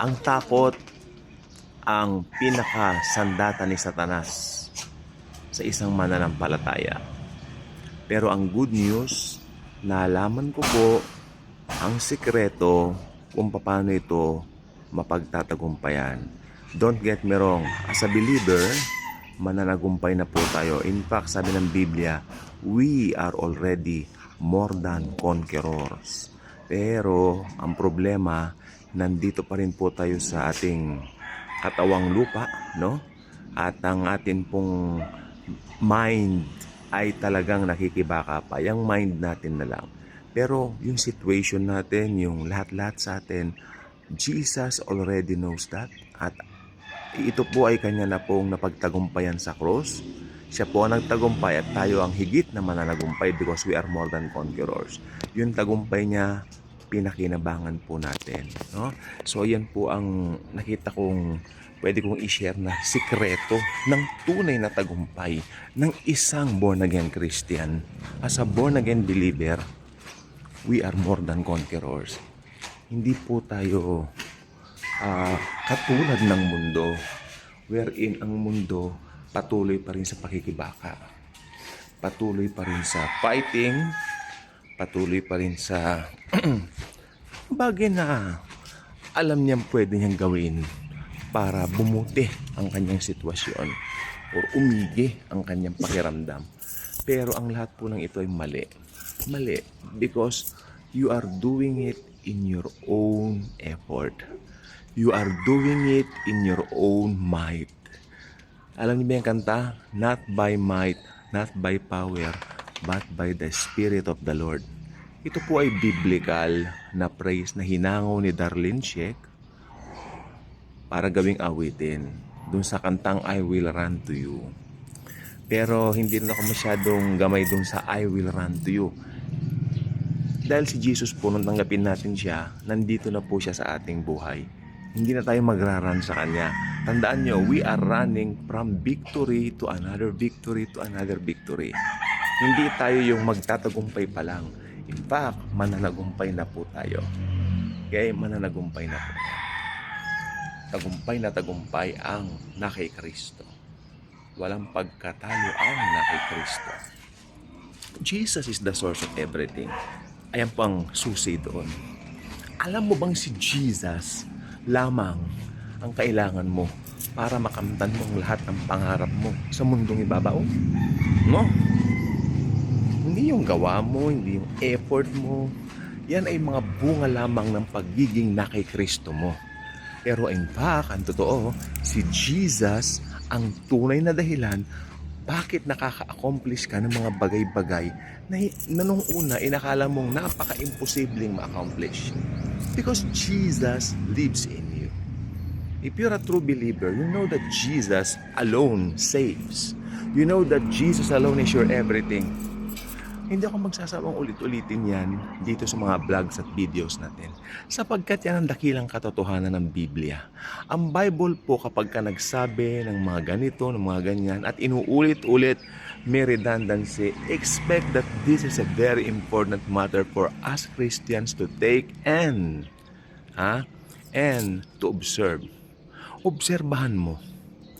Ang takot ang pinaka-sandata ni Satanas sa isang mananampalataya. Pero ang good news, nalaman ko po ang sikreto kung paano ito mapagtatagumpayan. Don't get me wrong, as a believer, mananagumpay na po tayo. In fact, sabi ng Biblia, we are already more than conquerors. Pero ang problema, nandito pa rin po tayo sa ating katawang lupa, no? At ang atin pong mind ay talagang nakikibaka pa. Yung mind natin na lang. Pero yung situation natin, yung lahat-lahat sa atin, Jesus already knows that. At ito po ay kanya na pong napagtagumpayan sa cross. Siya po ang nagtagumpay at tayo ang higit na mananagumpay because we are more than conquerors. Yung tagumpay niya, pinakinabangan po natin. No? So, yan po ang nakita kong pwede kong i-share na sikreto ng tunay na tagumpay ng isang born-again Christian. As a born-again believer, we are more than conquerors. Hindi po tayo ah, katulad ng mundo wherein ang mundo patuloy pa rin sa pakikibaka. Patuloy pa rin sa fighting, patuloy pa rin sa bagay na alam niyang pwede niyang gawin para bumuti ang kanyang sitwasyon or umigi ang kanyang pakiramdam. Pero ang lahat po ng ito ay mali. Mali because you are doing it in your own effort. You are doing it in your own might. Alam niyo ba yung kanta? Not by might, not by power, but by the Spirit of the Lord. Ito po ay biblical na praise na hinango ni Darlene Sheik para gawing awitin dun sa kantang I Will Run To You. Pero hindi rin ako masyadong gamay dun sa I Will Run To You. Dahil si Jesus po, nung tanggapin natin siya, nandito na po siya sa ating buhay. Hindi na tayo magraran sa Kanya. Tandaan nyo, we are running from victory to another victory to another victory. Hindi tayo yung magtatagumpay pa lang. In fact, mananagumpay na po tayo. Okay, mananagumpay na po. Tagumpay na tagumpay ang na kay Kristo. Walang pagkatalo ang na kay Kristo. Jesus is the source of everything. Ayan pang susi doon. Alam mo bang si Jesus lamang ang kailangan mo para makamtan mo lahat ng pangarap mo sa mundong ibabaw? No? Hindi yung gawa mo, hindi yung effort mo. Yan ay mga bunga lamang ng pagiging na kay Kristo mo. Pero in fact, ang totoo, si Jesus ang tunay na dahilan bakit nakaka-accomplish ka ng mga bagay-bagay na, na nung una inakala mong napaka-imposibleng ma-accomplish. Because Jesus lives in you. If you're a true believer, you know that Jesus alone saves. You know that Jesus alone is your everything. Hindi ako magsasawang ulit-ulitin yan dito sa mga vlogs at videos natin. Sapagkat yan ang dakilang katotohanan ng Biblia. Ang Bible po kapag ka nagsabi ng mga ganito, ng mga ganyan, at inuulit-ulit, may redundancy, expect that this is a very important matter for us Christians to take and, ha, and to observe. Obserbahan mo.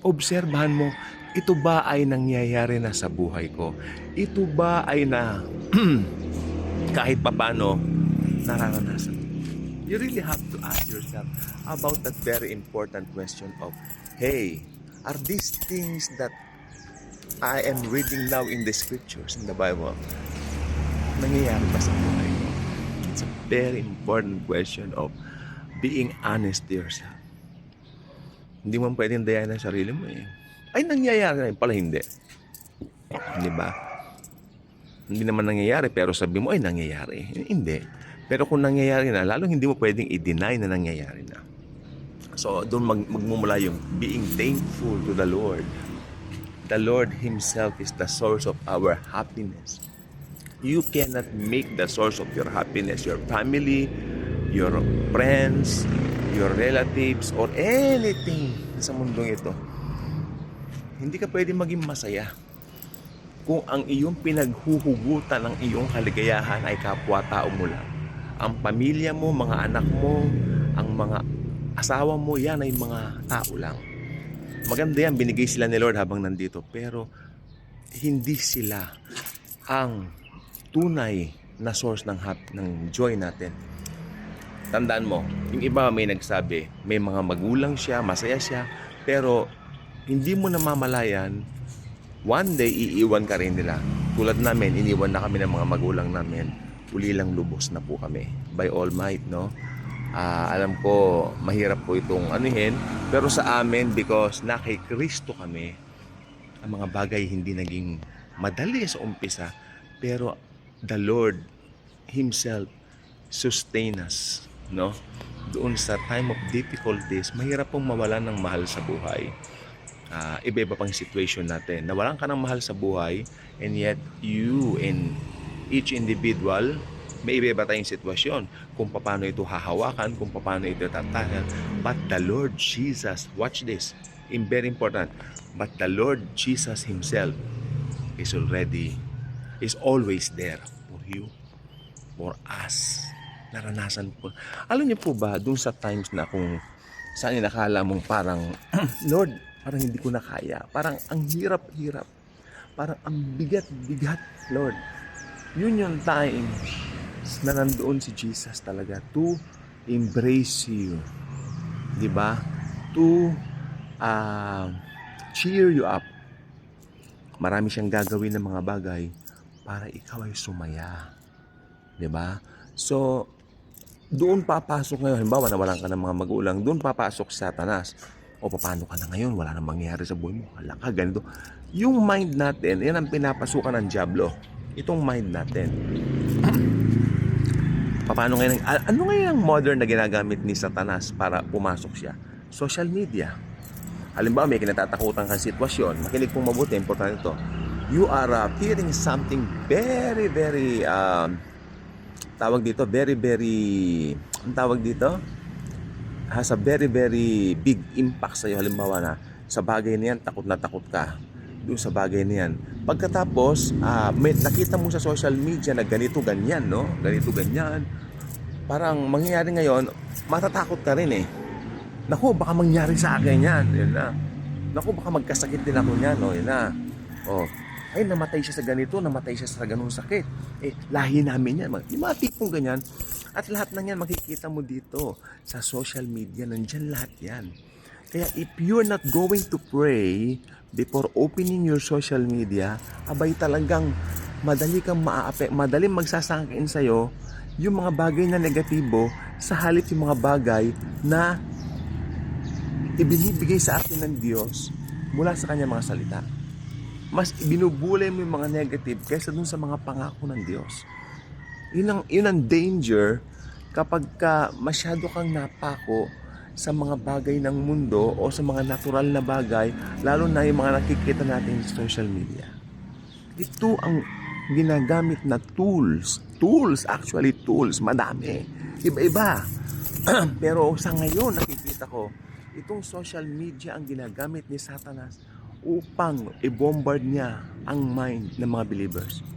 Obserbahan mo, ito ba ay nangyayari na sa buhay ko? Ito ba ay na kahit papano nararanasan? You really have to ask yourself about that very important question of, hey, are these things that I am reading now in the scriptures, in the Bible, nangyayari ba sa buhay ko? It's a very important question of being honest to yourself. Hindi mo pwedeng dayan ng sarili mo eh. Ay, nangyayari na. Pala hindi. Di ba? Hindi naman nangyayari, pero sabi mo, ay, nangyayari. Hindi. Pero kung nangyayari na, lalong hindi mo pwedeng i-deny na nangyayari na. So, doon mag magmumula yung being thankful to the Lord. The Lord Himself is the source of our happiness. You cannot make the source of your happiness your family, your friends, your relatives, or anything sa mundong ito. Hindi ka pwede maging masaya kung ang iyong pinaghuhugutan ng iyong kaligayahan ay kapwa-tao mo lang. Ang pamilya mo, mga anak mo, ang mga asawa mo, yan ay mga tao lang. Maganda yan, binigay sila ni Lord habang nandito. Pero hindi sila ang tunay na source ng hap, ng joy natin. Tandaan mo, yung iba may nagsabi, may mga magulang siya, masaya siya, pero hindi mo namamalayan, one day iiwan ka rin nila. Tulad namin, iniwan na kami ng mga magulang namin, uli lang lubos na po kami. By all might, no? Ah, alam ko, mahirap po itong anuhin, pero sa amin, because na kay Kristo kami, ang mga bagay hindi naging madali sa umpisa, pero the Lord Himself sustain us, no? Doon sa time of difficulties, mahirap pong mawalan ng mahal sa buhay. Ah, iba-iba pang situation natin. Nawalan ka ng mahal sa buhay, and yet you and each individual, may iba-iba tayong sitwasyon kung paano ito hahawakan, kung paano ito tatagal. But the Lord Jesus, watch this, in very important, but the Lord Jesus Himself is already, is always there for you, for us. Naranasan po. Alam niyo po ba, dun sa times na kung saan nakala mong parang, Lord, parang hindi ko na kaya. Parang ang hirap-hirap. Parang ang bigat-bigat, Lord. Yun yung time na nandoon si Jesus talaga to embrace you. Di ba? To uh, cheer you up. Marami siyang gagawin ng mga bagay para ikaw ay sumaya. Di ba? So, doon papasok ngayon, halimbawa nawalan ka ng mga magulang, doon papasok si Satanas. O paano ka na ngayon? Wala nang mangyayari sa buhay mo. Hala ka, ganito. Yung mind natin, yan ang pinapasukan ng Diablo. Itong mind natin. paano ngayon, ano ngayon ang modern na ginagamit ni Satanas para pumasok siya? Social media. Halimbawa, may kinatatakutan kang sitwasyon. Makinig pong mabuti, importante ito. You are uh, fearing something very, very, um, tawag dito, very, very, ang tawag dito? Has a very, very big impact sa iyo. Halimbawa na, sa bagay na yan, takot na takot ka. Doon sa bagay na yan. Pagkatapos, ah, may, nakita mo sa social media na ganito, ganyan, no? Ganito, ganyan. Parang mangyayari ngayon, matatakot ka rin eh. Naku, baka mangyari sa akin yan. Yun na. Naku, baka magkasakit din ako niyan. No? Yun na. Oh. Ay, namatay siya sa ganito, namatay siya sa ganung sakit. Eh, lahi namin yan. Yung mga tipong ganyan. At lahat ng yan makikita mo dito sa social media. Nandyan lahat yan. Kaya if you're not going to pray before opening your social media, abay talagang madali kang maaape, madali magsasangkin sa'yo yung mga bagay na negatibo sa halip yung mga bagay na ibinibigay sa atin ng Diyos mula sa kanyang mga salita. Mas binubulay mo yung mga negative kaysa dun sa mga pangako ng Diyos. Yun ang, yun ang danger kapag ka masyado kang napako sa mga bagay ng mundo o sa mga natural na bagay, lalo na yung mga nakikita natin sa social media. Ito ang ginagamit na tools. Tools, actually tools, madami. Iba-iba. Pero sa ngayon, nakikita ko, itong social media ang ginagamit ni Satanas upang i-bombard niya ang mind ng mga believers.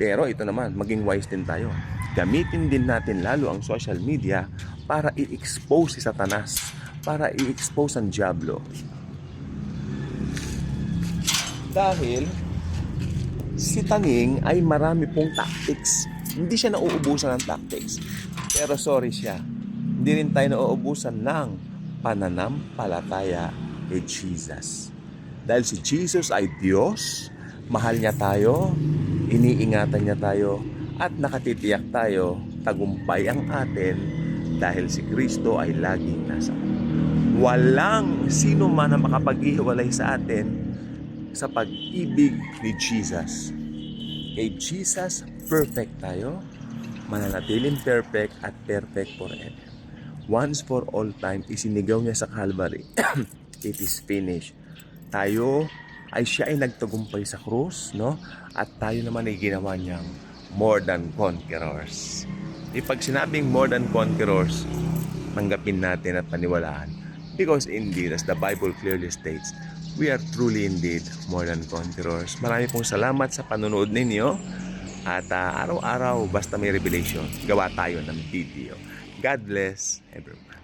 Pero ito naman, maging wise din tayo. Gamitin din natin lalo ang social media para i-expose si Satanas, para i-expose ang Diablo. Dahil si Taning ay marami pong tactics. Hindi siya nauubusan ng tactics. Pero sorry siya, hindi rin tayo nauubusan ng pananampalataya kay Jesus. Dahil si Jesus ay Diyos, mahal niya tayo, iniingatan niya tayo, at nakatitiyak tayo, tagumpay ang atin dahil si Kristo ay laging nasa Walang sino man ang makapag-iwalay sa atin sa pag-ibig ni Jesus. Kay Jesus, perfect tayo, mananatiling perfect at perfect forever. Once for all time, isinigaw niya sa Calvary, it is finished. Tayo ay siya ay nagtagumpay sa krus, no? At tayo naman ay ginawa niyang more than conquerors. Di pag sinabing more than conquerors, tanggapin natin at paniwalaan. Because indeed, as the Bible clearly states, we are truly indeed more than conquerors. Marami pong salamat sa panonood ninyo. At ah, araw-araw, basta may revelation, gawa tayo ng video. God bless everyone.